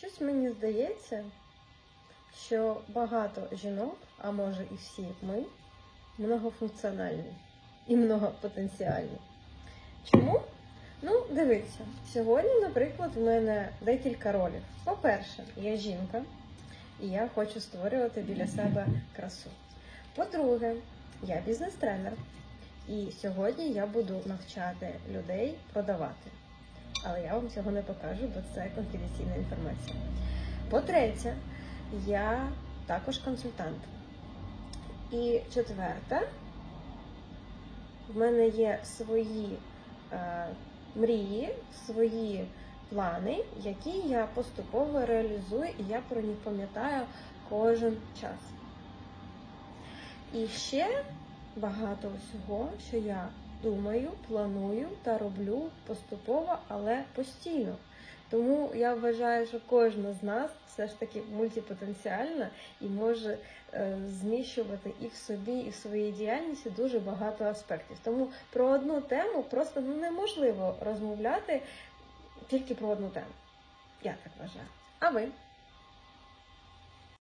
Щось мені здається, що багато жінок, а може і всі ми, многофункціональні і многопотенціальні. Чому? Ну, дивіться, сьогодні, наприклад, в мене декілька ролів. По-перше, я жінка, і я хочу створювати біля себе красу. По-друге, я бізнес-тренер, і сьогодні я буду навчати людей продавати. Але я вам цього не покажу, бо це конфіденційна інформація. По-третє, я також консультант. І четверте, в мене є свої е, мрії, свої плани, які я поступово реалізую, і я про них пам'ятаю кожен час. І ще багато всього, що я думаю, планую та роблю поступово, але постійно. Тому я вважаю, що кожна з нас все ж таки мультипотенціальна і може е, зміщувати і в собі, і в своїй діяльності дуже багато аспектів. Тому про одну тему просто неможливо розмовляти тільки про одну тему. Я так вважаю. А ви?